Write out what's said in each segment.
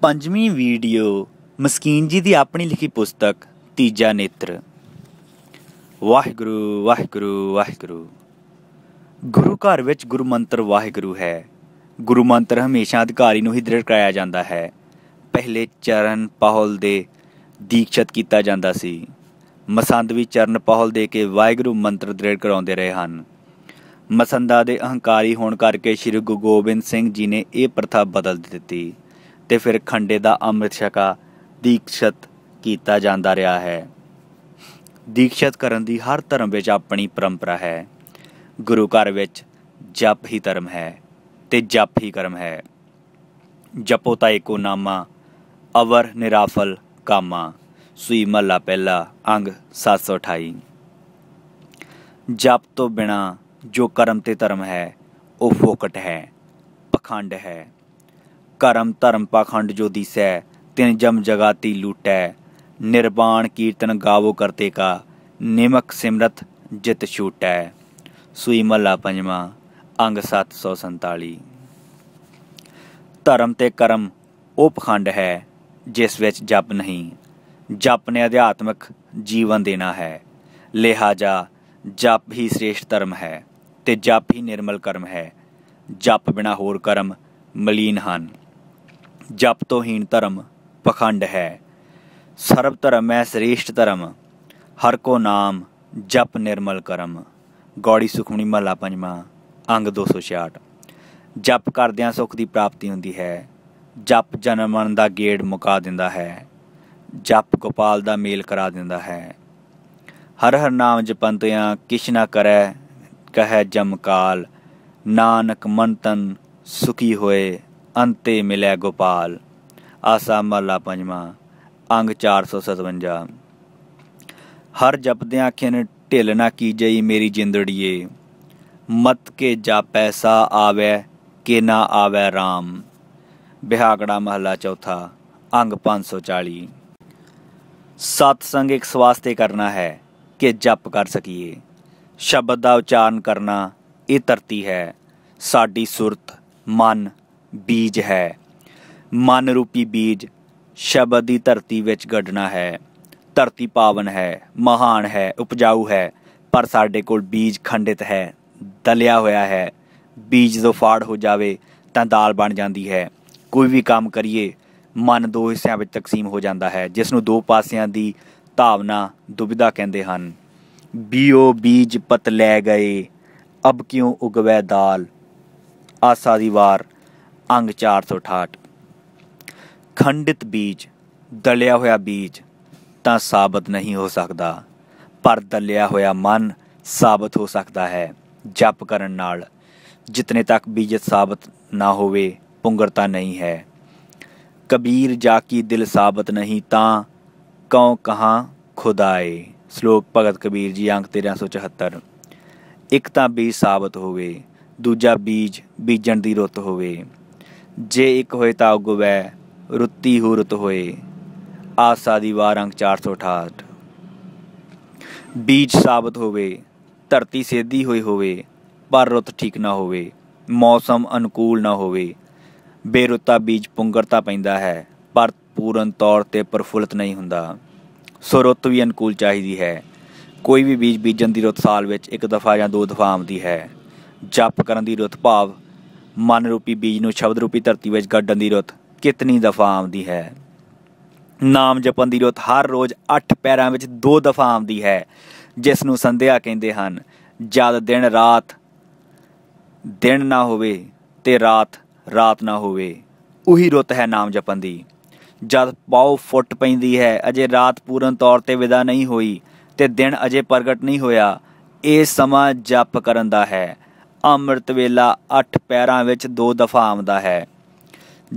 ਪੰਜਵੀਂ ਵੀਡੀਓ ਮਸਕੀਨ ਜੀ ਦੀ ਆਪਣੀ ਲਿਖੀ ਪੁਸਤਕ, ਤੀਜਾ ਨੇਤਰ। ਵਾਹਿਗੁਰੂ ਵਾਹਿਗੁਰੂ ਵਾਹਿਗੁਰੂ। ਗੁਰੂ ਘਰ ਵਿੱਚ ਗੁਰੂ ਮੰਤਰ ਵਾਹਿਗੁਰੂ ਹੈ। ਗੁਰੂ ਮੰਤਰ ਹਮੇਸ਼ਾ ਅਧਿਕਾਰੀ ਨੂੰ ਹੀ ਦ੍ਰਿੜ ਕਰਾਇਆ ਜਾਂਦਾ ਹੈ। ਪਹਿਲੇ ਚਰਨ ਪਹਲ ਦੇ ਦੀਕਸ਼ਤ ਕੀਤਾ ਜਾਂਦਾ ਸੀ। ਮਸੰਦ ਵੀ ਚਰਨ ਪਹਲ ਦੇ ਕੇ ਵਾਹਿਗੁਰੂ ਮੰਤਰ ਦ੍ਰਿੜ ਕਰਾਉਂਦੇ ਰਹੇ ਹਨ। ਮਸੰਦਾ ਦੇ ਅਹੰਕਾਰੀ ਹੋਣ ਕਰਕੇ ਸ੍ਰੀ ਗੁਰੂ ਗੋਬਿੰਦ ਸਿੰਘ ਜੀ ਨੇ ਇਹ ਪ੍ਰਥਾ ਬਦਲ ਦਿੱਤੀ। ਤੇ ਫਿਰ ਖੰਡੇ ਦਾ ਅੰਮ੍ਰਿਤ ਛਕਾ ਦੀਕਸ਼ਤ ਕੀਤਾ ਜਾਂਦਾ ਰਿਹਾ ਹੈ। ਦੀਕਸ਼ਤ ਕਰਨ ਦੀ ਹਰ ਧਰਮ ਵਿੱਚ ਆਪਣੀ ਪਰੰਪਰਾ ਹੈ। ਗੁਰੂ ਘਰ ਵਿੱਚ ਜਪ ਹੀ ਧਰਮ ਹੈ ਤੇ ਜਪ ਹੀ ਕਰਮ ਹੈ। ਜਪੋ ਤਾਂ ਏਕੋ ਨਾਮਾ, ਅਵਰ ਨਿਰਾਫਲ ਕਾਮਾ। ਸੂਈ ਮਹਲਾ ਪਹਿਲਾ ਅੰਗ 728 ਜਪ ਤੋਂ ਬਿਨਾ ਜੋ ਕਰਮ ਤੇ ਧਰਮ ਹੈ, ਉਹ ਫੋਕਟ ਹੈ, ਪਖੰਡ ਹੈ। ਕਰਮ ਧਰਮ ਪਖੰਡ ਜੋ ਦਿਸੈ, ਤਿਨ ਜਮ ਜਗਾਤੀ ਲੂਟੈ। ਨਿਰਵਾਣ ਕੀਰਤਨ ਗਾਵੋ ਕਰਤੇ ਕਾ, ਨਿਮਕ ਸਿਮਰਤ ਜਿਤ ਛੂਟੈ। ਸੂਈ ਮਹਲਾ ਪੰਜਵਾਂ, ਅੰਗ 747 ਧਰਮ ਤੇ ਕਰਮ ਉਹ ਪਖੰਡ ਹੈ, ਜਿਸ ਵਿੱਚ ਜਪ ਨਹੀਂ। ਜਪ ਨੇ ਅਧਿਆਤਮਿਕ ਜੀਵਨ ਦੇਣਾ ਹੈ। ਲਿਹਾਜ਼ਾ, ਜਪ ਹੀ ਸ੍ਰੇਸ਼ਟ ਧਰਮ ਹੈ ਤੇ ਜਪ ਹੀ ਨਿਰਮਲ ਕਰਮ ਹੈ। ਜਪ ਬਿਨਾ ਹੋਰ ਕਰਮ ਮਲੀਨ ਹਨ। ਜਪ ਤੋਂ ਹੀਣ ਧਰਮ ਪਖੰਡ ਹੈ। ਸਰਬ ਧਰਮ ਹੈ, ਸ੍ਰੇਸ਼ਟ ਧਰਮ। ਹਰ ਕੋ ਨਾਮ ਜਪ ਨਿਰਮਲ ਕਰਮ। ਗੌੜੀ ਸੁਖਮਣੀ ਮਹਲਾ ਪੰਜਵਾਂ, ਅੰਗ 266 ਜਪ ਕਰਦਿਆਂ ਸੁਖ ਦੀ ਪ੍ਰਾਪਤੀ ਹੁੰਦੀ ਹੈ। ਜਪ ਜਨਮ ਮਰਨ ਦਾ ਗੇੜ ਮੁਕਾ ਦਿੰਦਾ ਹੈ। ਜਪ ਗੋਪਾਲ ਦਾ ਮੇਲ ਕਰਾ ਦਿੰਦਾ ਹੈ। ਹਰ ਹਰ ਨਾਮ ਜਪੰਤਿਆਂ ਕਿਛ ਨਾ ਕਰੈ, ਕਹੈ ਜਮਕਾਲ ਨਾਨਕ ਮਨ ਤਨ ਸੁਖੀ ਹੋਏ ਅੰਤੇ ਮਿਲਿਆ ਗੋਪਾਲ। ਆਸਾ ਮਹਲਾ ਪੰਜਵਾਂ, ਅੰਗ 457 ਹਰ ਜਪਦਿਆਂ ਆਖਿਨ ਢਿੱਲ ਨਾ ਕੀਜਈ ਮੇਰੀ ਜਿੰਦੜੀਏ। ਮਤ ਕੇ ਜਾਪੈ ਸਾ ਆਵੈ, ਕੇ ਨਾ ਆਵੈ RAM ਬਿਹਾਗੜਾ ਮਹਲਾ ਚੌਥਾ, ਅੰਗ 540 ਸਤ ਸੰਗ ਇੱਕ ਸਵਾਸਤੇ ਕਰਨਾ ਹੈ, ਕਿ ਜਪ ਕਰ ਸਕੀਏ। ਸ਼ਬਦ ਦਾ ਉਚਾਰਨ ਕਰਨਾ, ਇਹ ਧਰਤੀ ਹੈ। ਸਾਡੀ ਸੁਰਤ, ਮਨ ਬੀਜ ਹੈ। ਮਨ ਰੂਪੀ ਬੀਜ ਸ਼ਬਦ ਦੀ ਧਰਤੀ ਵਿੱਚ ਗੱਡਣਾ ਹੈ। ਧਰਤੀ ਪਾਵਨ ਹੈ, ਮਹਾਨ ਹੈ, ਉਪਜਾਊ ਹੈ, ਪਰ ਸਾਡੇ ਕੋਲ ਬੀਜ ਖੰਡਿਤ ਹੈ, ਦਲਿਆ ਹੋਇਆ ਹੈ। ਬੀਜ ਜਦੋਂ ਫਾੜ ਹੋ ਜਾਵੇ ਤਾਂ ਦਾਲ ਬਣ ਜਾਂਦੀ ਹੈ। ਕੋਈ ਵੀ ਕੰਮ ਕਰੀਏ, ਮਨ ਦੋ ਹਿੱਸਿਆਂ ਵਿੱਚ ਤਕਸੀਮ ਹੋ ਜਾਂਦਾ ਹੈ, ਜਿਸ ਨੂੰ ਦੋ ਪਾਸਿਆਂ ਦੀ ਧਾਵਨਾ ਦੁਬਿਧਾ ਕਹਿੰਦੇ ਹਨ। ਬੀਓ ਬੀਜ ਪਤ ਲੈ ਗਏ, ਅਬ ਕਿਉਂ ਉਗਵੇ ਦਾਲ? ਆਸਾ ਦੀ ਵਾਰ ਅੰਗ 468 ਖੰਡਿਤ ਬੀਜ, ਦਲਿਆ ਹੋਇਆ ਬੀਜ ਤਾਂ ਸਾਬਤ ਨਹੀਂ ਹੋ ਸਕਦਾ, ਪਰ ਦਲਿਆ ਹੋਇਆ ਮਨ ਸਾਬਤ ਹੋ ਸਕਦਾ ਹੈ, ਜਪ ਕਰਨ ਨਾਲ। ਜਿਤਨੇ ਤੱਕ ਬੀਜਤ ਸਾਬਤ ਨਾ ਹੋਵੇ ਪੁੰਗਰਤਾ ਨਹੀਂ ਹੈ। ਕਬੀਰ ਜਾ ਕੀ ਦਿਲ ਸਾਬਤ ਨਹੀਂ ਤਾਂ ਕਉ ਕਹਾ ਖੁਦਾਏ ਸ਼ਲੋਕ ਭਗਤ ਕਬੀਰ ਜੀ, ਅੰਕ 1374 ਇੱਕ ਤਾਂ ਬੀਜ ਸਾਬਤ ਹੋਵੇ, ਦੂਜਾ ਬੀਜ ਬੀਜਣ ਦੀ ਰੁੱਤ ਹੋਵੇ। ਜੇ ਇੱਕ ਹੋਏ ਤਾਂ ਉਗਵੈ ਰੁੱਤੀ ਹੋ ਰੁੱਤ ਹੋਏ। ਆਸਾ ਦੀ ਵਾਰ ਅੰਕ 468 ਬੀਜ ਸਾਬਤ ਹੋਵੇ, ਧਰਤੀ ਸੇਧੀ ਹੋਈ ਹੋਵੇ, ਪਰ ਰੁੱਤ ਠੀਕ ਨਾ ਹੋਵੇ, ਮੌਸਮ ਅਨੁਕੂਲ ਨਾ ਹੋਵੇ। ਬੇਰੁੱਤਾ ਬੀਜ ਪੁੰਗਰਤਾ ਪੈਂਦਾ ਹੈ, ਪਰ ਪੂਰਨ ਤੌਰ ਤੇ ਪ੍ਰਫੁੱਲਤ ਨਹੀਂ ਹੁੰਦਾ। ਸੋ ਰੁੱਤ ਵੀ ਅਨੁਕੂਲ ਚਾਹੀਦੀ ਹੈ। ਕੋਈ ਵੀ ਬੀਜ ਬੀਜਣ ਦੀ ਰੁੱਤ ਸਾਲ ਵਿੱਚ ਇੱਕ ਦਫਾ ਜਾਂ ਦੋ ਦਫਾ ਆਉਂਦੀ ਹੈ। ਜਪ ਕਰਨ ਦੀ ਰੁੱਤ ਭਾਵ ਮਨ ਰੂਪੀ ਬੀਜ ਨੂੰ ਸ਼ਬਦ ਰੂਪੀ ਧਰਤੀ ਵਿੱਚ ਗੱਡਣ ਦੀ ਰੁੱਤ ਕਿਤਨੀ ਦਫਾ ਆਉਂਦੀ ਹੈ। ਨਾਮ ਜਪਣ ਦੀ ਰੁੱਤ ਹਰ ਰੋਜ਼ 8 ਪੈਰਾਂ ਵਿੱਚ ਦੋ ਦਫਾ ਆਉਂਦੀ ਹੈ, ਜਿਸ ਨੂੰ ਸੰਧਿਆ ਕਹਿੰਦੇ ਹਨ। ਜਦ ਦਿਨ ਰਾਤ ਦਿਨ ਨਾ ਹੋਵੇ ਤੇ ਰਾਤ ਰਾਤ ਨਾ ਹੋਵੇ, ਉਹੀ ਰੁੱਤ ਹੈ ਨਾਮ ਜਪਣ ਦੀ। ਜਦ ਪਾਉ ਫੁੱਟ ਪੈਂਦੀ ਹੈ, ਅਜੇ ਰਾਤ ਪੂਰਨ ਤੌਰ ਤੇ ਵਿਦਾ ਨਹੀਂ ਹੋਈ ਤੇ ਦਿਨ ਅਜੇ ਪ੍ਰਗਟ ਨਹੀਂ ਹੋਇਆ, ਇਹ ਸਮਾਂ ਜਪ ਕਰਨ ਦਾ ਹੈ। ਅੰਮ੍ਰਿਤ ਵੇਲਾ ਅੱਠ ਪੈਰਾਂ ਵਿੱਚ ਦੋ ਦਫਾ ਆਉਂਦਾ ਹੈ।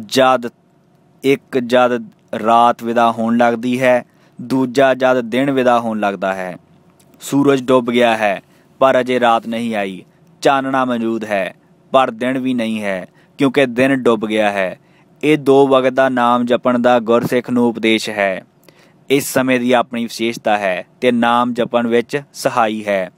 ਜਦ ਇੱਕ ਜਦ ਰਾਤ ਵਿਦਾ ਹੋਣ ਲੱਗਦੀ ਹੈ, ਦੂਜਾ ਜਦ ਦਿਨ ਵਿਦਾ ਹੋਣ ਲੱਗਦਾ ਹੈ। ਸੂਰਜ ਡੁੱਬ ਗਿਆ ਹੈ, ਪਰ ਅਜੇ ਰਾਤ ਨਹੀਂ ਆਈ। ਚਾਨਣਾ ਮੌਜੂਦ ਹੈ, ਪਰ ਦਿਨ ਵੀ ਨਹੀਂ ਹੈ, ਕਿਉਂਕਿ ਦਿਨ ਡੁੱਬ ਗਿਆ ਹੈ। ਇਹ ਦੋ ਵਕਤ ਦਾ ਨਾਮ ਜਪਣ ਦਾ ਗੁਰਸਿੱਖ ਨੂੰ ਉਪਦੇਸ਼ ਹੈ। ਇਸ ਸਮੇਂ ਦੀ ਆਪਣੀ ਵਿਸ਼ੇਸ਼ਤਾ ਹੈ ਤੇ ਨਾਮ ਜਪਣ ਵਿੱਚ ਸਹਾਈ ਹੈ।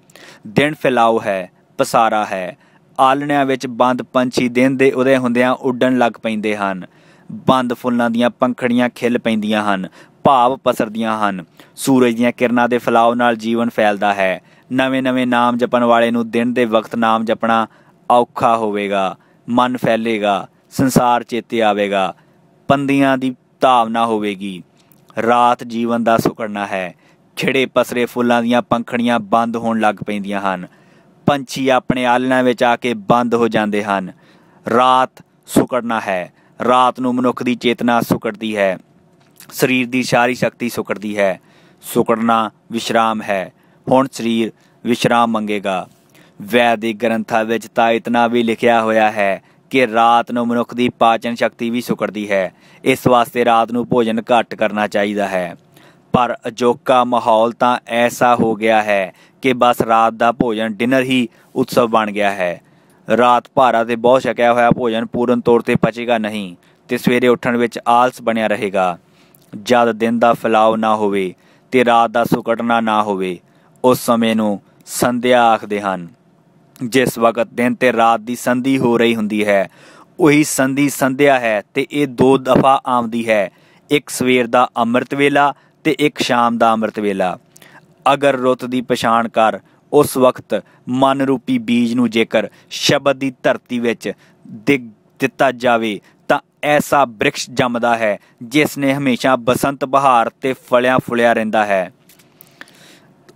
ਦਿਨ ਫੈਲਾਓ ਹੈ ਪਸਾਰਾ ਹੈ। ਆਲਣਿਆਂ ਵਿੱਚ ਬੰਦ ਪੰਛੀ ਦਿਨ ਦੇ ਉਦੇ ਹੁੰਦਿਆਂ ਉੱਡਣ ਲੱਗ ਪੈਂਦੇ ਹਨ। ਬੰਦ ਫੁੱਲਾਂ ਦੀਆਂ ਪੰਖੜੀਆਂ ਖਿਲ ਪੈਂਦੀਆਂ ਹਨ, ਭਾਵ ਪਸਰਦੀਆਂ ਹਨ। ਸੂਰਜ ਦੀਆਂ ਕਿਰਨਾਂ ਦੇ ਫਲਾਉ ਨਾਲ ਜੀਵਨ ਫੈਲਦਾ ਹੈ। ਨਵੇਂ-ਨਵੇਂ ਨਾਮ ਜਪਣ ਵਾਲੇ ਨੂੰ ਦਿਨ ਦੇ ਵਕਤ ਨਾਮ ਜਪਣਾ ਔਖਾ ਹੋਵੇਗਾ, ਮਨ ਫੈਲੇਗਾ, ਸੰਸਾਰ ਚੇਤੇ ਆਵੇਗਾ, ਪੰਦੀਆਂ ਦੀ ਭਾਵਨਾ ਹੋਵੇਗੀ। ਰਾਤ ਜੀਵਨ ਦਾ ਸੁਕੜਨਾ ਹੈ। ਖਿੜੇ ਪਸਰੇ ਫੁੱਲਾਂ ਦੀਆਂ ਪੰਖੜੀਆਂ ਬੰਦ ਹੋਣ ਲੱਗ ਪੈਂਦੀਆਂ ਹਨ। ਪੰਛੀ ਆਪਣੇ ਆਲਣਾ ਵਿੱਚ ਆ ਕੇ ਬੰਦ ਹੋ ਜਾਂਦੇ ਹਨ। ਰਾਤ ਸੁਕੜਨਾ ਹੈ। ਰਾਤ ਨੂੰ ਮਨੁੱਖ ਦੀ ਚੇਤਨਾ ਸੁਕੜਦੀ ਹੈ। ਸਰੀਰ ਦੀ ਸਾਰੀ ਸ਼ਕਤੀ ਸੁਕੜਦੀ ਹੈ। ਸੁਕੜਨਾ ਵਿਸ਼ਰਾਮ ਹੈ। ਹੁਣ ਸਰੀਰ ਵਿਸ਼ਰਾਮ ਮੰਗੇਗਾ। ਵੈਦਿਕ ਗ੍ਰੰਥਾਂ ਵਿੱਚ ਤਾਂ ਇਤਨਾ ਵੀ ਲਿਖਿਆ ਹੋਇਆ ਹੈ ਕਿ ਰਾਤ ਨੂੰ ਮਨੁੱਖ ਦੀ ਪਾਚਨ ਸ਼ਕਤੀ ਵੀ ਸੁਕੜਦੀ ਹੈ। ਇਸ ਵਾਸਤੇ ਰਾਤ ਨੂੰ ਭੋਜਨ ਘੱਟ ਕਰਨਾ ਚਾਹੀਦਾ ਹੈ। ਪਰ ਅਜੋਕਾ ਮਾਹੌਲ ਤਾਂ ਐਸਾ ਹੋ ਗਿਆ ਹੈ ਕਿ ਬਸ ਰਾਤ ਦਾ ਭੋਜਨ ਡਿਨਰ ਹੀ ਉਤਸਵ ਬਣ ਗਿਆ ਹੈ। ਰਾਤ ਭਾਰਾ ਤੇ ਬਹੁਤ ਛਕਿਆ ਹੋਇਆ ਭੋਜਨ ਪੂਰਨ ਤੌਰ ਤੇ ਪਚੇਗਾ ਨਹੀਂ ਤੇ ਸਵੇਰੇ ਉੱਠਣ ਵਿੱਚ ਆਲਸ ਬਣਿਆ ਰਹੇਗਾ। ਜਦ ਦਿਨ ਦਾ ਫਲਾਉ ਨਾ ਹੋਵੇ ਤੇ ਰਾਤ ਦਾ ਸੁਕੜਨਾ ਨਾ ਹੋਵੇ, ਉਸ ਸਮੇਂ ਨੂੰ ਸੰਧਿਆ ਆਖਦੇ ਹਨ। ਜਿਸ ਵਕਤ ਦਿਨ ਤੇ ਰਾਤ ਦੀ ਸੰਧੀ ਹੋ ਰਹੀ ਹੁੰਦੀ ਹੈ, ਉਹੀ ਸੰਧੀ ਸੰਧਿਆ ਹੈ ਤੇ ਇਹ ਦੋ ਦਫਾ ਆਉਂਦੀ ਹੈ। ਇੱਕ ਸਵੇਰ ਦਾ ਅੰਮ੍ਰਿਤ ਵੇਲਾ ਤੇ ਇੱਕ ਸ਼ਾਮ ਦਾ ਅੰਮ੍ਰਿਤ ਵੇਲਾ। ਅਗਰ ਰੁੱਤ ਦੀ ਪਛਾਣ ਕਰ, ਉਸ ਵਕਤ ਮਨ ਰੂਪੀ ਬੀਜ ਨੂੰ ਜੇਕਰ ਸ਼ਬਦ ਦੀ ਧਰਤੀ ਵਿੱਚ ਦਿੱਤਾ ਜਾਵੇ, ਤਾਂ ਐਸਾ ਬ੍ਰਿਕਸ਼ ਜੰਮਦਾ ਹੈ, ਜਿਸ ਨੇ ਹਮੇਸ਼ਾ ਬਸੰਤ ਬਹਾਰ ਤੇ ਫਲਿਆਂ ਫੁਲਿਆ ਰਹਿੰਦਾ ਹੈ।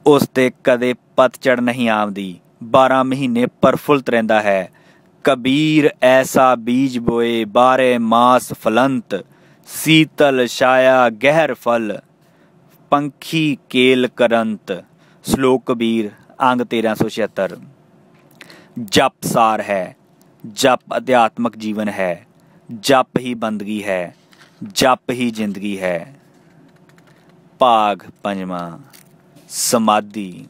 ਉਸ ਤੇ ਕਦੇ ਪਤਝੜ ਨਹੀਂ ਆਉਂਦੀ। 12 ਮਹੀਨੇ ਪਰਫੁੱਲਤ ਰਹਿੰਦਾ ਹੈ। ਕਬੀਰ ਐਸਾ ਬੀਜ ਬੋਏ, ਬਾਰੇ ਮਾਸ ਫਲੰਤ, ਸੀਤਲ ਛਾਇਆ ਗਹਿਰ ਫਲ। ਪੰਖੀ ਕੇਲ ਕਰੰਤ, ਸ਼ਲੋਕ ਕਬੀਰ ਅੰਗ 1376 ਜਪ ਸਾਰ ਹੈ, ਜਪ ਅਧਿਆਤਮਕ ਜੀਵਨ ਹੈ, ਜਪ ਹੀ ਬੰਦਗੀ ਹੈ, ਜਪ ਹੀ ਜ਼ਿੰਦਗੀ ਹੈ। ਭਾਗ ਪੰਜਵਾਂ, ਸਮਾਧੀ।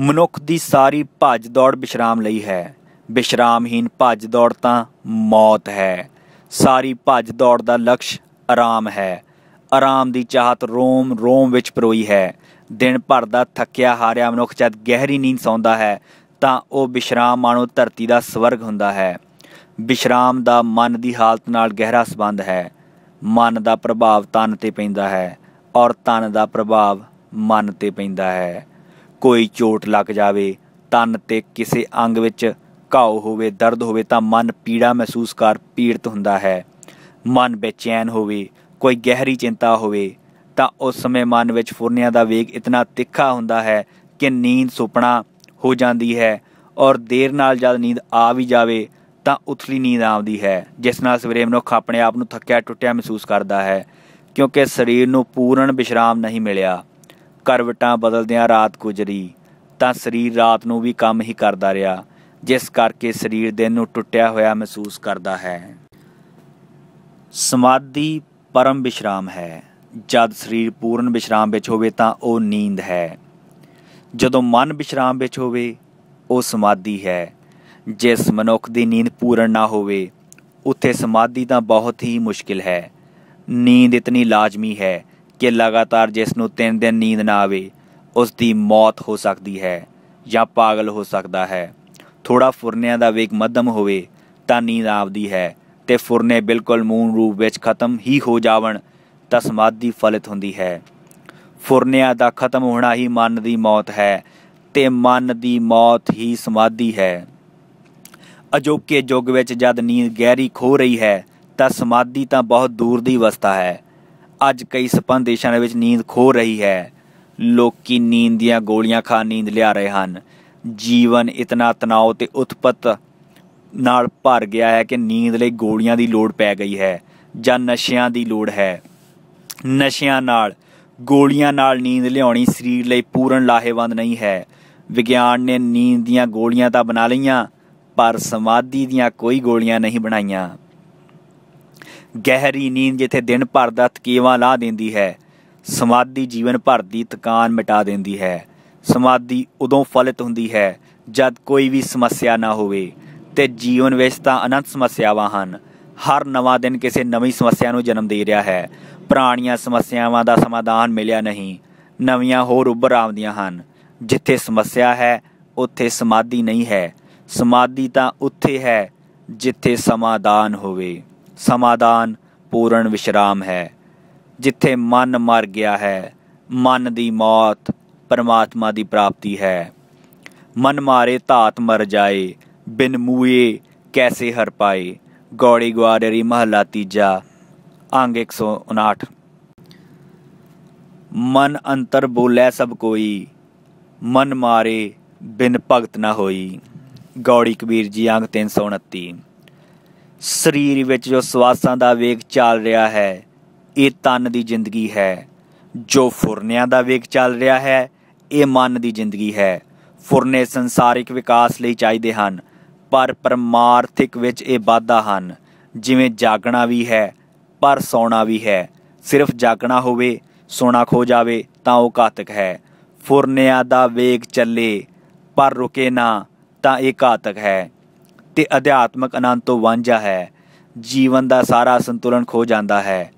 ਮਨੁੱਖ ਦੀ ਸਾਰੀ ਭੱਜ ਦੌੜ ਵਿਸ਼ਰਾਮ ਲਈ ਹੈ। ਵਿਸ਼ਰਾਮਹੀਨ ਭੱਜ ਦੌੜ ਤਾਂ ਮੌਤ ਹੈ। ਸਾਰੀ ਭੱਜ ਦੌੜ ਦਾ ਲਕਸ਼ ਆਰਾਮ ਹੈ। ਆਰਾਮ ਦੀ ਚਾਹਤ ਰੋਮ ਰੋਮ ਵਿੱਚ ਪਰੋਈ ਹੈ। ਦਿਨ ਭਰ ਦਾ ਥੱਕਿਆ ਹਾਰਿਆ ਮਨੁੱਖ ਜਦ ਗਹਿਰੀ ਨੀਂਦ ਸੌਂਦਾ ਹੈ, ਤਾਂ ਉਹ ਵਿਸ਼ਰਾਮ ਮਾਣੋ ਧਰਤੀ ਦਾ ਸਵਰਗ ਹੁੰਦਾ ਹੈ। ਵਿਸ਼ਰਾਮ ਦਾ ਮਨ ਦੀ ਹਾਲਤ ਨਾਲ ਗਹਿਰਾ ਸੰਬੰਧ ਹੈ। ਮਨ ਦਾ ਪ੍ਰਭਾਵ ਤਨ ਤੇ ਪੈਂਦਾ ਹੈ ਔਰ ਤਨ ਦਾ ਪ੍ਰਭਾਵ ਮਨ ਤੇ ਪੈਂਦਾ ਹੈ। ਕੋਈ ਚੋਟ ਲੱਗ ਜਾਵੇ, ਤਨ ਤੇ ਕਿਸੇ ਅੰਗ ਵਿੱਚ ਘਾਉ ਹੋਵੇ, ਦਰਦ ਹੋਵੇ, ਤਾਂ ਮਨ ਪੀੜਾ ਮਹਿਸੂਸ ਕਰ ਪੀੜਤ ਹੁੰਦਾ ਹੈ। ਮਨ ਬੇਚੈਨ ਹੋਵੇ ਕੋਈ ਗਹਿਰੀ ਚਿੰਤਾ ਹੋਵੇ, ਤਾਂ ਉਸ ਸਮੇਂ ਮਨ ਵਿੱਚ ਫੁਰਨਿਆਂ ਦਾ ਵੇਗ ਇਤਨਾ ਤਿੱਖਾ ਹੁੰਦਾ ਹੈ ਕਿ ਨੀਂਦ ਸੁਪਨਾ ਹੋ ਜਾਂਦੀ ਹੈ ਔਰ ਦੇਰ ਨਾਲ ਜਦ ਨੀਂਦ ਆ ਵੀ ਜਾਵੇ, ਤਾਂ ਉਥਲੀ ਨੀਂਦ ਆਉਂਦੀ ਹੈ, ਜਿਸ ਨਾਲ ਸਵੇਰੇ ਮਨੁੱਖ ਆਪਣੇ ਆਪ ਨੂੰ ਥੱਕਿਆ ਟੁੱਟਿਆ ਮਹਿਸੂਸ ਕਰਦਾ ਹੈ, ਕਿਉਂਕਿ ਸਰੀਰ ਨੂੰ ਪੂਰਨ ਵਿਸ਼ਰਾਮ ਨਹੀਂ ਮਿਲਿਆ। ਕਰਵਟਾਂ ਬਦਲਦਿਆਂ ਰਾਤ ਗੁਜ਼ਰੀ, ਤਾਂ ਸਰੀਰ ਰਾਤ ਨੂੰ ਵੀ ਕੰਮ ਹੀ ਕਰਦਾ ਰਿਹਾ, ਜਿਸ ਕਰਕੇ ਸਰੀਰ ਦਿਨ ਨੂੰ ਟੁੱਟਿਆ ਹੋਇਆ ਮਹਿਸੂਸ ਕਰਦਾ ਹੈ। ਸਮਾਧੀ ਪਰਮ ਵਿਸ਼ਰਾਮ ਹੈ। ਜਦ ਸਰੀਰ ਪੂਰਨ ਵਿਸ਼ਰਾਮ ਵਿੱਚ ਹੋਵੇ ਤਾਂ ਉਹ ਨੀਂਦ ਹੈ। ਜਦੋਂ ਮਨ ਵਿਸ਼ਰਾਮ ਵਿੱਚ ਹੋਵੇ, ਉਹ ਸਮਾਧੀ ਹੈ। ਜਿਸ ਮਨੁੱਖ ਦੀ ਨੀਂਦ ਪੂਰਨ ਨਾ ਹੋਵੇ, ਉੱਥੇ ਸਮਾਧੀ ਤਾਂ ਬਹੁਤ ਹੀ ਮੁਸ਼ਕਿਲ ਹੈ। ਨੀਂਦ ਇਤਨੀ ਲਾਜ਼ਮੀ ਹੈ ਕਿ ਲਗਾਤਾਰ ਜਿਸ ਨੂੰ 3 ਦਿਨ ਨੀਂਦ ਨਾ ਆਵੇ ਉਸ ਦੀ ਮੌਤ ਹੋ ਸਕਦੀ ਹੈ ਜਾਂ ਪਾਗਲ ਹੋ ਸਕਦਾ ਹੈ। ਥੋੜਾ ਫੁਰਨਿਆਂ ਦਾ ਵੇਗ ਮੱਧਮ ਹੋਵੇ ਤਾਂ ਨੀਂਦ ਆਵਦੀ ਹੈ। ਤੇ ਫੁਰਨੇ ਬਿਲਕੁਲ ਮੂਨ ਰੂਪ ਵਿੱਚ ਖਤਮ ਹੀ ਹੋ ਜਾਵਣ, ਤਾਂ ਸਮਾਧੀ ਫਲਿਤ ਹੁੰਦੀ ਹੈ। ਫੁਰਨਿਆਂ ਦਾ ਖਤਮ ਹੋਣਾ ਹੀ ਮਨ ਦੀ ਮੌਤ ਹੈ, ਤੇ ਮਨ ਦੀ ਮੌਤ ਹੀ ਸਮਾਧੀ ਹੈ। ਅਜੋਕੇ ਯੁੱਗ ਵਿੱਚ ਜਦ ਨੀਂਦ ਗਹਿਰੀ ਖੋ ਰਹੀ ਹੈ, ਤਾਂ ਸਮਾਧੀ ਤਾਂ ਬਹੁਤ ਦੂਰ ਦੀ ਅਵਸਥਾ ਹੈ। ਅੱਜ ਕਈ ਸਪਨ ਦੇਸ਼ਾਂ ਵਿੱਚ ਨੀਂਦ ਖੋ ਰਹੀ ਹੈ। ਲੋਕੀ ਨੀਂਦ ਦੀਆਂ ਗੋਲੀਆਂ ਖਾ ਨੀਂਦ ਲਿਆ ਰਹੇ ਹਨ। ਜੀਵਨ ਇਤਨਾ ਤਣਾਅ ਤੇ ਉਤਪਤ ਨਾਲ ਭਰ ਗਿਆ ਹੈ ਕਿ ਨੀਂਦ ਲਈ ਗੋਲੀਆਂ ਦੀ ਲੋੜ ਪੈ ਗਈ ਹੈ ਜਾਂ ਨਸ਼ਿਆਂ ਦੀ ਲੋੜ ਹੈ। ਨਸ਼ਿਆਂ ਨਾਲ, ਗੋਲੀਆਂ ਨਾਲ ਨੀਂਦ ਲਿਆਉਣੀ ਸਰੀਰ ਲਈ ਪੂਰਨ ਲਾਹੇਵੰਦ ਨਹੀਂ ਹੈ। ਵਿਗਿਆਨ ਨੇ ਨੀਂਦ ਦੀਆਂ ਗੋਲੀਆਂ ਤਾਂ ਬਣਾ ਲਈਆਂ, ਪਰ ਸਮਾਧੀ ਦੀਆਂ ਕੋਈ ਗੋਲੀਆਂ ਨਹੀਂ ਬਣਾਈਆਂ। ਗਹਿਰੀ ਨੀਂਦ ਜਿੱਥੇ ਦਿਨ ਭਰ ਦਾ ਥਕੇਵਾ ਲਾ ਦਿੰਦੀ ਹੈ, ਸਮਾਧੀ ਜੀਵਨ ਭਰ ਦੀ ਥਕਾਨ ਮਿਟਾ ਦਿੰਦੀ ਹੈ। ਸਮਾਧੀ ਉਦੋਂ ਫਲਿਤ ਹੁੰਦੀ ਹੈ ਜਦ ਕੋਈ ਵੀ ਸਮੱਸਿਆ ਨਾ ਹੋਵੇ। ਤੇ ਜੀਵਨ ਵਿੱਚ ਤਾਂ ਅਨੰਤ ਸਮੱਸਿਆਵਾਂ ਹਨ। ਹਰ ਨਵਾਂ ਦਿਨ ਕਿਸੇ ਨਵੀਂ ਸਮੱਸਿਆ ਨੂੰ ਜਨਮ ਦੇ ਰਿਹਾ ਹੈ। ਪੁਰਾਣੀਆਂ ਸਮੱਸਿਆਵਾਂ ਦਾ ਸਮਾਧਾਨ ਮਿਲਿਆ ਨਹੀਂ। ਨਵੀਆਂ ਹੋਰ ਉੱਭਰ ਆਉਂਦੀਆਂ ਹਨ। ਜਿੱਥੇ ਸਮੱਸਿਆ ਹੈ, ਉੱਥੇ ਸਮਾਧੀ ਨਹੀਂ ਹੈ। ਸਮਾਧੀ ਤਾਂ ਉੱਥੇ ਹੈ, ਜਿੱਥੇ ਸਮਾਧਾਨ ਹੋਵੇ। ਸਮਾਧਾਨ ਪੂਰਨ ਵਿਸ਼ਰਾਮ ਹੈ। ਜਿੱਥੇ ਮਨ ਮਰ ਗਿਆ ਹੈ, ਮਨ ਦੀ ਮੌਤ ਪਰਮਾਤਮਾ ਦੀ ਪ੍ਰਾਪਤੀ ਹੈ। ਮਨ ਮਾਰੇ ਧਾਤ ਮਰ ਜਾਏ ਬਿਨ ਮੂਏ ਕੈਸੇ ਹਰ ਪਾਏ? ਗੌੜੀ ਗਵਾੜਰੀ ਮਹਲਾ ਤੀਜਾ, ਅੰਗ 159 ਮਨ ਅੰਤਰ ਬੋਲੇ ਸਭ ਕੋਈ, ਮਨ ਮਾਰੇ ਬਿਨ ਭਗਤ ਨਾ ਹੋਈ। ਗੌੜੀ ਕਬੀਰ ਜੀ, ਅੰਗ 329 ਸਰੀਰ ਵਿੱਚ ਜੋ ਸਵਾਸਾਂ ਦਾ ਵੇਗ ਚੱਲ ਰਿਹਾ ਹੈ, ਇਹ ਤਨ ਦੀ ਜ਼ਿੰਦਗੀ ਹੈ। ਜੋ ਫੁਰਨਿਆਂ ਦਾ ਵੇਗ ਚੱਲ ਰਿਹਾ ਹੈ, ਇਹ ਮਨ ਦੀ ਜ਼ਿੰਦਗੀ ਹੈ। ਫੁਰਨੇ ਸੰਸਾਰਿਕ ਵਿਕਾਸ ਲਈ ਚਾਹੀਦੇ ਹਨ। ਪਰ ਪਰਮਾਰਥਿਕ ਵਿੱਚ ਇਹ ਵਾਧਾ ਹਨ। ਜਿਵੇਂ ਜਾਗਣਾ ਵੀ ਹੈ, ਪਰ ਸੌਣਾ ਵੀ ਹੈ। ਸਿਰਫ ਜਾਗਣਾ ਹੋਵੇ, ਸੋਣਾ ਖੋ ਜਾਵੇ, ਤਾਂ ਉਹ ਘਾਤਕ ਹੈ। ਫੁਰਨਿਆਂ ਦਾ ਵੇਗ ਚੱਲੇ, ਪਰ ਰੁਕੇ ਨਾ, ਤਾਂ ਇਹ ਘਾਤਕ ਹੈ। ਤੇ ਅਧਿਆਤਮਕ ਆਨੰਦ ਤੋਂ ਵਾਂਝਾ ਹੈ। ਜੀਵਨ ਦਾ ਸਾਰਾ ਸੰਤੁਲਨ ਖੋ ਜਾਂਦਾ ਹੈ।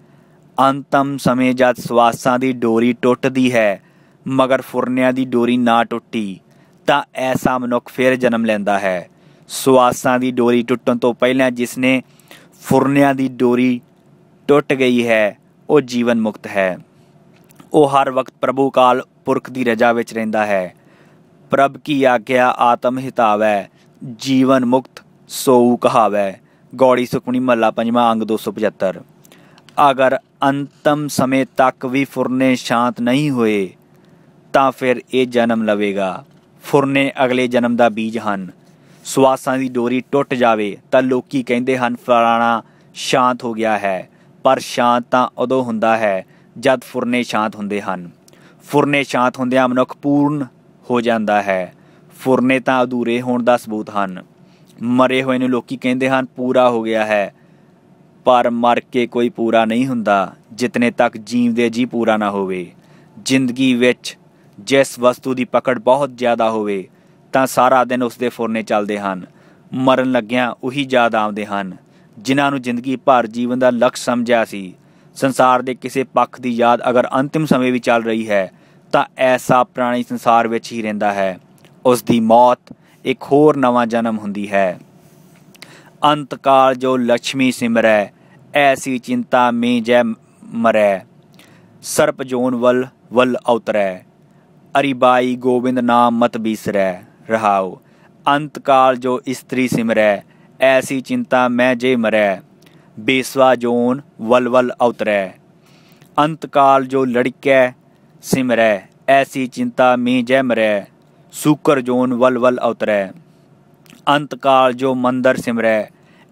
ਅੰਤਮ ਸਮੇਂ ਜਦ ਸਵਾਸਾਂ ਦੀ ਡੋਰੀ ਟੁੱਟਦੀ ਹੈ, ਮਗਰ ਫੁਰਨਿਆਂ ਦੀ ਡੋਰੀ ਨਾ ਟੁੱਟੀ, ਤਾਂ ਐਸਾ ਮਨੁੱਖ ਫਿਰ ਜਨਮ ਲੈਂਦਾ ਹੈ। ਸਵਾਸਾਂ ਦੀ ਡੋਰੀ ਟੁੱਟਣ ਤੋਂ ਪਹਿਲਾਂ ਜਿਸ ਨੇ ਫੁਰਨਿਆਂ ਦੀ ਡੋਰੀ ਟੁੱਟ ਗਈ ਹੈ, ਉਹ ਜੀਵਨ ਮੁਕਤ ਹੈ। ਉਹ ਹਰ ਵਕਤ ਪ੍ਰਭੂ ਕਾਲ ਪੁਰਖ ਦੀ ਰਜਾ ਵਿੱਚ ਰਹਿੰਦਾ ਹੈ। ਪ੍ਰਭ ਕੀ ਆਗਿਆ ਆਤਮ ਹਿਤਾਵੈ, ਜੀਵਨ ਮੁਕਤ ਸੋਊ ਕਹਾਵੈ। ਗੌੜੀ ਸੁਖਮਣੀ ਮਹੱਲਾ ਪੰਜਵਾਂ ਅੰਗ 275 ਅਗਰ ਅੰਤਮ ਸਮੇਂ ਤੱਕ ਵੀ ਫੁਰਨੇ ਸ਼ਾਂਤ ਨਹੀਂ ਹੋਏ, ਤਾਂ ਫਿਰ ਇਹ ਜਨਮ ਲਵੇਗਾ। ਫੁਰਨੇ ਅਗਲੇ ਜਨਮ ਦਾ ਬੀਜ ਹਨ। ਸਵਾਸਾਂ ਦੀ ਡੋਰੀ ਟੁੱਟ ਜਾਵੇ ਤਾਂ ਲੋਕੀ ਕਹਿੰਦੇ ਹਨ, ਫਲਾਣਾ ਸ਼ਾਂਤ ਹੋ ਗਿਆ ਹੈ। ਪਰ ਸ਼ਾਂਤ ਤਾਂ ਉਦੋਂ ਹੁੰਦਾ ਹੈ ਜਦ ਫੁਰਨੇ ਸ਼ਾਂਤ ਹੁੰਦੇ ਹਨ। ਫੁਰਨੇ ਸ਼ਾਂਤ ਹੁੰਦਿਆਂ ਮਨੁੱਖ ਪੂਰਨ ਹੋ ਜਾਂਦਾ ਹੈ। ਫੁਰਨੇ ਤਾਂ ਅਧੂਰੇ ਹੋਣ ਦਾ ਸਬੂਤ ਹਨ। ਮਰੇ ਹੋਏ ਨੂੰ ਲੋਕੀ ਕਹਿੰਦੇ ਹਨ, ਪੂਰਾ ਹੋ ਗਿਆ ਹੈ। ਪਰ ਮਰ ਕੇ ਕੋਈ ਪੂਰਾ ਨਹੀਂ ਹੁੰਦਾ ਜਿਤਨੇ ਤੱਕ ਜੀਵਦੇ ਜੀ ਪੂਰਾ ਨਾ ਹੋਵੇ। ਜ਼ਿੰਦਗੀ ਵਿੱਚ ਜਿਸ ਵਸਤੂ ਦੀ ਪਕੜ ਬਹੁਤ ਜ਼ਿਆਦਾ ਹੋਵੇ ਤਾਂ ਸਾਰਾ ਦਿਨ ਉਸ ਦੇ ਫੁਰਨੇ ਚੱਲਦੇ ਹਨ। ਮਰਨ ਲੱਗਿਆਂ ਉਹੀ ਯਾਦ ਆਉਂਦੇ ਹਨ, ਜਿਨ੍ਹਾਂ ਨੂੰ ਜ਼ਿੰਦਗੀ ਭਰ ਜੀਵਨ ਦਾ ਲਕਸ਼ ਸਮਝਿਆ ਸੀ। ਸੰਸਾਰ ਦੇ ਕਿਸੇ ਪੱਖ ਦੀ ਯਾਦ ਅਗਰ ਅੰਤਿਮ ਸਮੇਂ ਵੀ ਚੱਲ ਰਹੀ ਹੈ, ਤਾਂ ਐਸਾ ਪ੍ਰਾਣੀ ਸੰਸਾਰ ਵਿੱਚ ਹੀ ਰਹਿੰਦਾ ਹੈ। ਉਸ ਦੀ ਮੌਤ ਇੱਕ ਹੋਰ ਨਵਾਂ ਜਨਮ ਹੁੰਦੀ ਹੈ। ਅੰਤ ਕਾਲ ਜੋ ਲక్ష్ਮੀ ਸਿਮਰੈ, ਐਸੀ ਚਿੰਤਾ ਮੇ ਜੈ ਮਰੈ। ਸਰਪ ਜੋਨ ਵਲ ਵਲ ਅਵਤਰੈ। ਅਰੀਬਾਈ ਗੋਬਿੰਦ ਨਾਮ ਮਤ ਬੀਸਰੈ। ਰਹਾਉ ਅੰਤ ਕਾਲ ਜੋ ਇਸਤਰੀ ਸਿਮਰੈ ਐਸੀ ਚਿੰਤਾ ਮੈਂ ਜੇ ਮਰੈ ਬੇਸਵਾ ਜੋਨ ਵਲ ਵਲ ਅਵਤਰੈ ਅੰਤ ਕਾਲ ਜੋ ਲੜਕੈ ਸਿਮਰੈ ਐਸੀ ਚਿੰਤਾ ਮੇ ਜੈ ਮਰੈ ਸੂਕਰ ਜੋਨ ਵਲ ਵਲ ਅਵਤਰੈ ਅੰਤ ਕਾਲ ਜੋ ਮੰਦਰ ਸਿਮਰੈ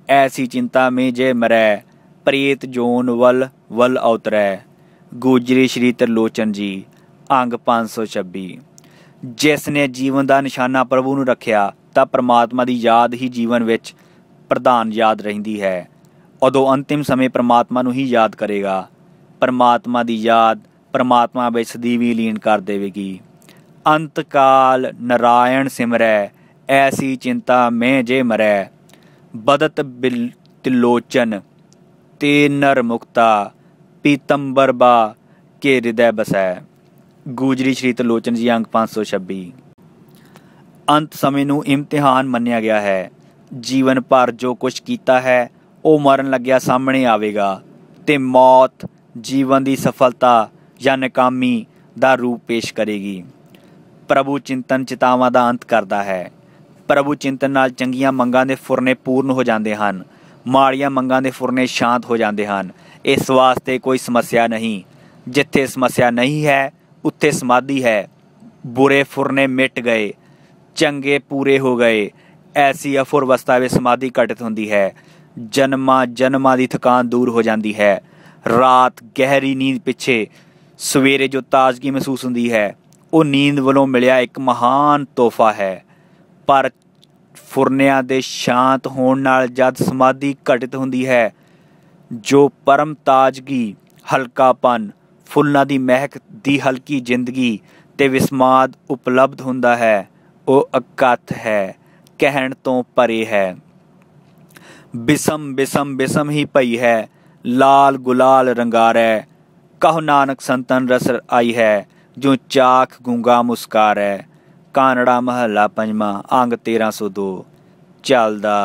ਐਸੀ ਚਿੰਤਾ ਮੇ ਜੇ ਮਰੈ ਪ੍ਰੀਤ ਜੋਨ ਵਲ ਵਲ ਅਵਤਰੈ ਗੁਜਰੀ ਸ਼੍ਰੀ ਤਰਲੋਚਨ ਜੀ ਅੰਗ 526 ਜਿਸ ਨੇ ਜੀਵਨ ਦਾ ਨਿਸ਼ਾਨਾ ਪ੍ਰਭੂ ਨੂੰ ਰੱਖਿਆ, ਤਾਂ ਪ੍ਰਮਾਤਮਾ ਦੀ ਯਾਦ ਹੀ ਜੀਵਨ ਵਿੱਚ ਪ੍ਰਧਾਨ ਯਾਦ ਰਹਿੰਦੀ ਹੈ। ਉਦੋਂ ਅੰਤਿਮ ਸਮੇਂ ਪ੍ਰਮਾਤਮਾ ਨੂੰ ਹੀ ਯਾਦ ਕਰੇਗਾ। ਪ੍ਰਮਾਤਮਾ ਦੀ ਯਾਦ ਪ੍ਰਮਾਤਮਾ ਵਿੱਚ ਸਦੀਵੀ ਲੀਨ ਕਰ ਦੇਵੇਗੀ। ਅੰਤਕਾਲ ਨਰਾਇਣ ਸਿਮਰੈ, ਐਸੀ ਚਿੰਤਾ ਮੈਂ ਜੇ ਮਰੈ। ਬਦਤ ਬਿਲ ਤਿਲੋਚਨ, ਤੇ ਨਰ ਮੁਕਤਾ ਪੀਤੰਬਰ ਬਾ ਕੇ ਹਿਰਦੈ ਬਸੈ। ਗੂਜਰੀ ਸ਼੍ਰੀ ਤਿਲੋਚਨ ਜੀ, ਅੰਕ 526 ਅੰਤ ਸਮੇਂ ਨੂੰ ਇਮਤਿਹਾਨ ਮੰਨਿਆ ਗਿਆ ਹੈ। ਜੀਵਨ ਭਰ ਜੋ ਕੁਝ ਕੀਤਾ ਹੈ, ਉਹ ਮਰਨ ਲੱਗਿਆ ਸਾਹਮਣੇ ਆਵੇਗਾ ਤੇ ਮੌਤ ਜੀਵਨ ਦੀ ਸਫਲਤਾ ਜਾਂ ਨਕਾਮੀ ਦਾ ਰੂਪ ਪੇਸ਼ ਕਰੇਗੀ। ਪ੍ਰਭੂ ਚਿੰਤਨ ਚਿਤਾਵਾਂ ਦਾ ਅੰਤ ਕਰਦਾ ਹੈ। ਪ੍ਰਭੂ ਚਿੰਤਨ ਨਾਲ ਚੰਗੀਆਂ ਮੰਗਾਂ ਦੇ ਫੁਰਨੇ ਪੂਰਨ ਹੋ ਜਾਂਦੇ ਹਨ। ਮਾੜੀਆਂ ਮੰਗਾਂ ਦੇ ਫੁਰਨੇ ਸ਼ਾਂਤ ਹੋ ਜਾਂਦੇ ਹਨ। ਇਸ ਵਾਸਤੇ ਕੋਈ ਸਮੱਸਿਆ ਨਹੀਂ। ਜਿੱਥੇ ਸਮੱਸਿਆ ਨਹੀਂ ਹੈ ਉੱਥੇ ਸਮਾਧੀ ਹੈ। ਬੁਰੇ ਫੁਰਨੇ ਮਿਟ ਗਏ, ਚੰਗੇ ਪੂਰੇ ਹੋ ਗਏ। ਐਸੀ ਅਫੁਰ ਅਵਸਥਾ ਵਿੱਚ ਸਮਾਧੀ ਘਟਿਤ ਹੁੰਦੀ ਹੈ। ਜਨਮਾਂ ਜਨਮਾਂ ਦੀ ਥਕਾਨ ਦੂਰ ਹੋ ਜਾਂਦੀ ਹੈ। ਰਾਤ ਗਹਿਰੀ ਨੀਂਦ ਪਿੱਛੇ ਸਵੇਰੇ ਜੋ ਤਾਜ਼ਗੀ ਮਹਿਸੂਸ ਹੁੰਦੀ ਹੈ, ਉਹ ਨੀਂਦ ਵੱਲੋਂ ਮਿਲਿਆ ਇੱਕ ਮਹਾਨ ਤੋਹਫਾ ਹੈ। ਪਰ ਫੁਰਨਿਆਂ ਦੇ ਸ਼ਾਂਤ ਹੋਣ ਨਾਲ ਜਦ ਸਮਾਧੀ ਘਟਿਤ ਹੁੰਦੀ ਹੈ, ਜੋ ਪਰਮ ਤਾਜ਼ਗੀ, ਹਲਕਾਪਨ ਫੁੱਲਾਂ ਦੀ ਮਹਿਕ ਦੀ ਹਲਕੀ ਜ਼ਿੰਦਗੀ ਤੇ ਵਿਸਮਾਦ ਉਪਲਬਧ ਹੁੰਦਾ ਹੈ। ਉਹ ਅਕਤ ਹੈ, ਕਹਿਣ ਤੋਂ ਪਰੇ ਹੈ। ਬਿਸਮ ਬਿਸਮ ਬਿਸਮ ਹੀ ਭਈ ਹੈ, ਲਾਲ ਗੁਲਾਲ ਰੰਗਾਰੈ। ਕਹ ਨਾਨਕ ਸੰਤਨ ਰਸਰ ਆਈ ਹੈ ਜੋ ਚਾਖ ਗੁੰਗਾ ਮੁਸਕਾਰੈ। ਕਾਨੜਾ ਮਹੱਲਾ ਪੰਜਵਾਂ, ਅੰਗ 1302 ਚੱਲਦਾ